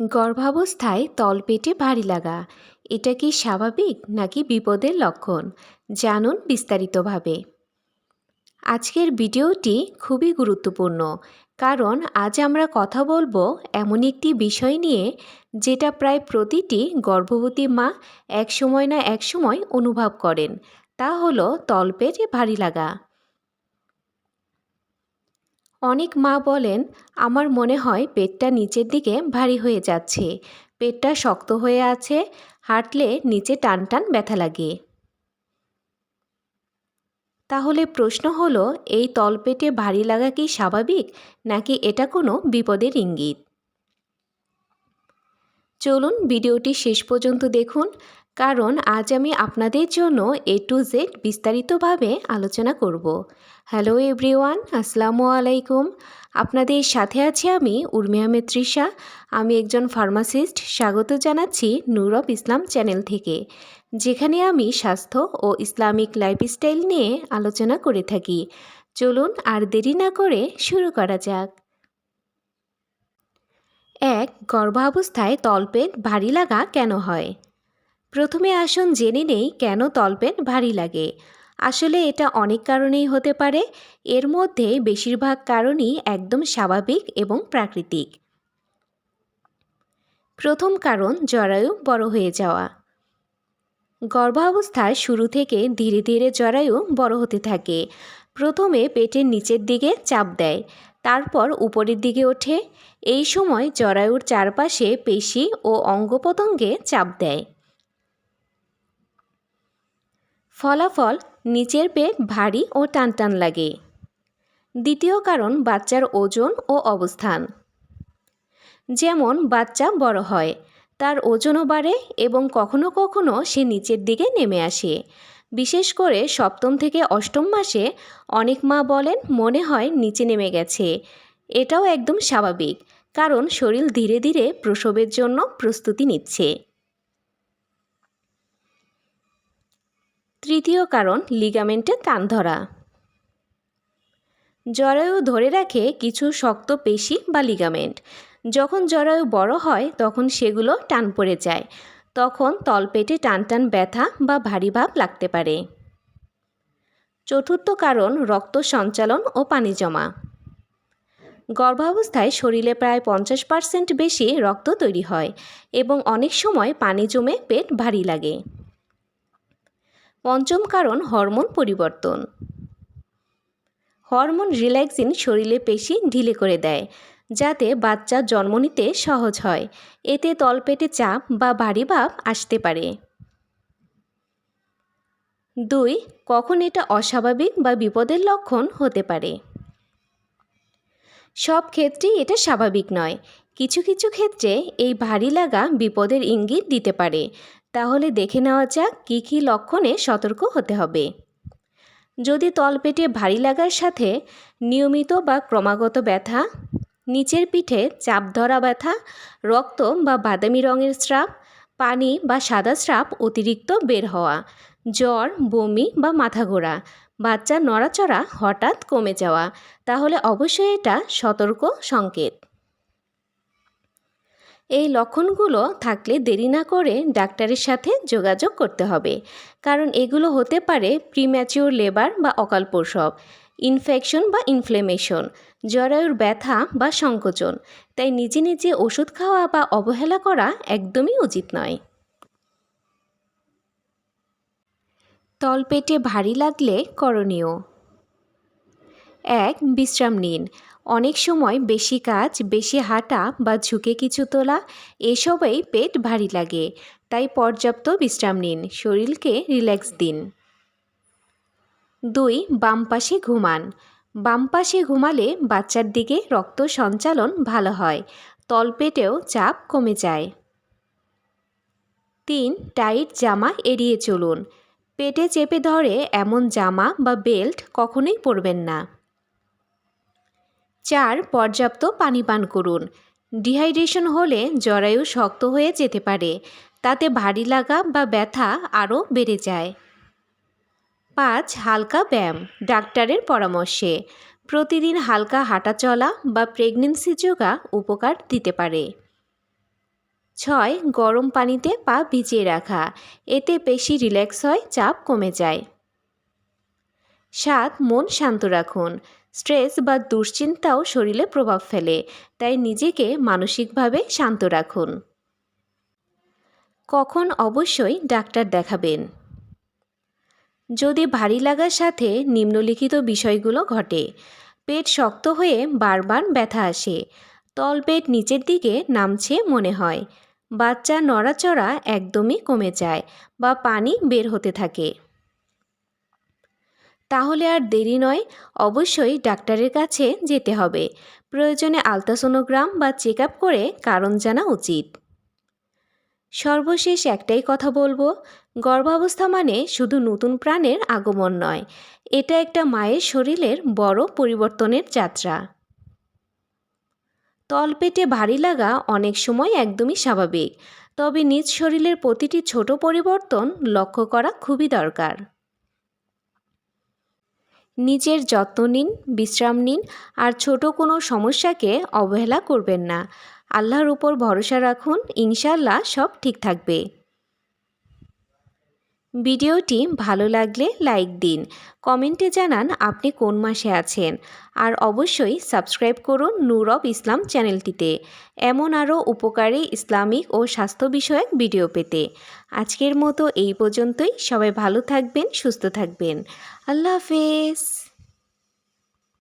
গর্ভাবস্থায় তলপেটে ভারী লাগা। এটা কি স্বাভাবিক নাকি বিপদের লক্ষণ? জানুন বিস্তারিতভাবে। আজকের ভিডিওটি খুবই গুরুত্বপূর্ণ, কারণ আজ আমরা কথা বলব এমন একটি বিষয় নিয়ে, যেটা প্রায় প্রতিটি গর্ভবতী মা এক সময় না এক সময় অনুভব করেন। তা হলো তলপেটে ভারী লাগা। অনেক মা বলেন, আমার মনে হয় পেটটা নিচের দিকে ভারী হয়ে যাচ্ছে। পেটটা শক্ত হয়ে আছে, হাঁটলে নিচে টান টান ব্যথা লাগে। তাহলে প্রশ্ন হলো, এই তলপেটে ভারী লাগা কি স্বাভাবিক, নাকি এটা কোনো বিপদের ইঙ্গিত? চলুন ভিডিওটি শেষ পর্যন্ত দেখুন। কারণ আজ আমি আপনাদের জন্য এ টু জেড বিস্তারিতভাবে আলোচনা করব। হ্যালো এভরিওয়ান আসসালামু আলাইকুম। আপনাদের সাথে আছি আমি উর্মি আহমেদ তৃষা আমি একজন ফার্মাসিস্ট স্বাগত জানাচ্ছি নূর অফ ইসলাম চ্যানেল থেকে, যেখানে আমি স্বাস্থ্য ও ইসলামিক লাইফস্টাইল নিয়ে আলোচনা করে থাকি। চলুন আর দেরি না করে শুরু করা যাক। এক, গর্ভাবস্থায় তলপেট ভারী লাগা কেন হয়? প্রথমে আসুন জেনে নেই কেন তলপেট ভারী লাগে। আসলে এটা অনেক কারণেই হতে পারে, এর মধ্যে বেশিরভাগ কারণই একদম স্বাভাবিক এবং প্রাকৃতিক। প্রথম কারণ, জরায়ু বড় হয়ে যাওয়া। গর্ভাবস্থার শুরু থেকে ধীরে ধীরে জরায়ু বড় হতে থাকে। প্রথমে পেটের নিচের দিকে চাপ দেয়, তারপর উপরের দিকে ওঠে। এই সময় জরায়ুর চারপাশে পেশি ও অঙ্গপতঙ্গে চাপ দেয়। ফলাফল নিচের পেট ভারী ও টানটান লাগে। দ্বিতীয় কারণ বাচ্চার ওজন ও অবস্থান। যেমন বাচ্চা বড় হয়, তার ওজনও বাড়ে এবং কখনো কখনো সে নিচের দিকে নেমে আসে। বিশেষ করে সপ্তম থেকে অষ্টম মাসে অনেক মা বলেন মনে হয় নিচে নেমে গেছে। এটাও একদম স্বাভাবিক, কারণ শরীর ধীরে ধীরে প্রসবের জন্য প্রস্তুতি নিচ্ছে। তৃতীয় কারণ লিগামেন্টে টান ধরা। জরায়ু ধরে রাখে কিছু শক্ত পেশি বা লিগামেন্ট। যখন জরায়ু বড় হয়, তখন সেগুলো টান পড়ে যায়। তখন তলপেটে টান টান ব্যথা বা ভারী ভাব লাগতে পারে। চতুর্থ কারণ রক্ত সঞ্চালন ও পানি জমা। গর্ভাবস্থায় শরীরে প্রায় পঞ্চাশ পার্সেন্ট বেশি রক্ত তৈরি হয় এবং অনেক সময় পানি জমে পেট ভারী লাগে। পঞ্চম কারণ হরমোন পরিবর্তন। হরমোন রিল্যাক্সিন শরীরে পেশি ঢিলে করে দেয়, যাতে বাচ্চা জন্ম নিতে সহজ হয়। এতে তলপেটে চাপ বা ভারী ভাব আসতে পারে। দুই, কখন এটা অস্বাভাবিক বা বিপদের লক্ষণ হতে পারে। সব ক্ষেত্রেই এটা স্বাভাবিক নয়। কিছু কিছু ক্ষেত্রে এই ভারী লাগা বিপদের ইঙ্গিত দিতে পারে। তাহলে দেখে নেওয়া যাক কী কী লক্ষণে সতর্ক হতে হবে। যদি তলপেটে ভারী লাগার সাথে নিয়মিত বা ক্রমাগত ব্যথা, নিচের পিঠে চাপ ধরা ব্যথা, রক্ত বা বাদামি রঙের স্রাব, পানি বা সাদা স্রাব অতিরিক্ত বের হওয়া, জ্বর, বমি বা মাথা ঘোরা, বাচ্চার নড়াচড়া হঠাৎ কমে যাওয়া, তাহলে অবশ্যই এটা সতর্ক সংকেত। এই লক্ষণগুলো থাকলে দেরি না করে ডাক্তারের সাথে যোগাযোগ করতে হবে। কারণ এগুলো হতে পারে প্রিম্যাচিওর লেবার বা অকাল প্রসব ইনফেকশন বা ইনফ্লেমেশন জরায়ুর ব্যথা বা সংকোচন। তাই নিজে নিজে ওষুধ খাওয়া বা অবহেলা করা একদমই উচিত নয়। তলপেটে ভারী লাগলে করণীয়। এক, বিশ্রাম নিন। অনেক সময় বেশি কাজ, বেশি হাঁটা বা ঝুঁকে কিছু তোলা, এসবেই পেট ভারী লাগে। তাই পর্যাপ্ত বিশ্রাম নিন, শরীরকে রিল্যাক্স দিন। দুই, বাম পাশে ঘুমান। বাম পাশে ঘুমালে বাচ্চার দিকে রক্ত সঞ্চালন ভালো হয়, তলপেটেও চাপ কমে যায়। তিন, টাইট জামা এড়িয়ে চলুন। পেটে চেপে ধরে এমন জামা বা বেল্ট কখনোই পরবেন না। চার পর্যাপ্ত পানি পান করুন। ডিহাইড্রেশন হলে জরায়ু শক্ত হয়ে যেতে পারে, তাতে ভারী লাগা বা ব্যথা আরও বেড়ে যায়। পাঁচ, হালকা ব্যায়াম, ডাক্তারের পরামর্শে। প্রতিদিন হালকা হাঁটা চলা বা প্রেগনেন্সি যোগা উপকার দিতে পারে। ছয়, গরম পানিতে পা ভিজিয়ে রাখা, এতে পেশি রিল্যাক্স হয়, চাপ কমে যায়। সাত, মন শান্ত রাখুন। স্ট্রেস বা দুশ্চিন্তাও শরীরে প্রভাব ফেলে, তাই নিজেকে মানসিকভাবে শান্ত রাখুন। কখন অবশ্যই ডাক্তার দেখাবেন। যদি ভারী লাগার সাথে নিম্নলিখিত বিষয়গুলো ঘটে, পেট শক্ত হয়ে বারবার ব্যথা আসে, তলপেট নিচের দিকে নামছে মনে হয়, বাচ্চা নড়াচড়া একদমই কমে যায় বা পানি বের হতে থাকে। তাহলে আর দেরি নয়, অবশ্যই ডাক্তারের কাছে যেতে হবে। প্রয়োজনে আলট্রাসোনোগ্রাম বা চেক আপ করে কারণ জানা উচিত। সর্বশেষ একটাই কথা বলব, গর্ভাবস্থা মানে শুধু নতুন প্রাণের আগমন নয়, এটা একটা মায়ের শরীরের বড় পরিবর্তনের যাত্রা। তলপেটে ভারী লাগা অনেক সময় একদমই স্বাভাবিক, তবে নিজ শরীরের প্রতিটি ছোট পরিবর্তন লক্ষ্য করা খুবই দরকার। নিজের যত্ন নিন, বিশ্রাম নিন আর ছোট কোনো সমস্যাকে অবহেলা করবেন না। আল্লাহর উপর ভরসা রাখুন ইনশাল্লাহ সব ঠিক থাকবে। ভিডিওটি ভালো লাগলে লাইক দিন, কমেন্টে জানান আপনি কোন মাসে আছেন, আর অবশ্যই সাবস্ক্রাইব করুন নূর ইসলাম চ্যানেলটিতে। এমন আরও উপকারী ইসলামিক ও স্বাস্থ্য বিষয়ক ভিডিও পেতে। আজকের মতো এই পর্যন্তই। সবাই ভালো থাকবেন, সুস্থ থাকবেন। আল্লাহ হাফেজ।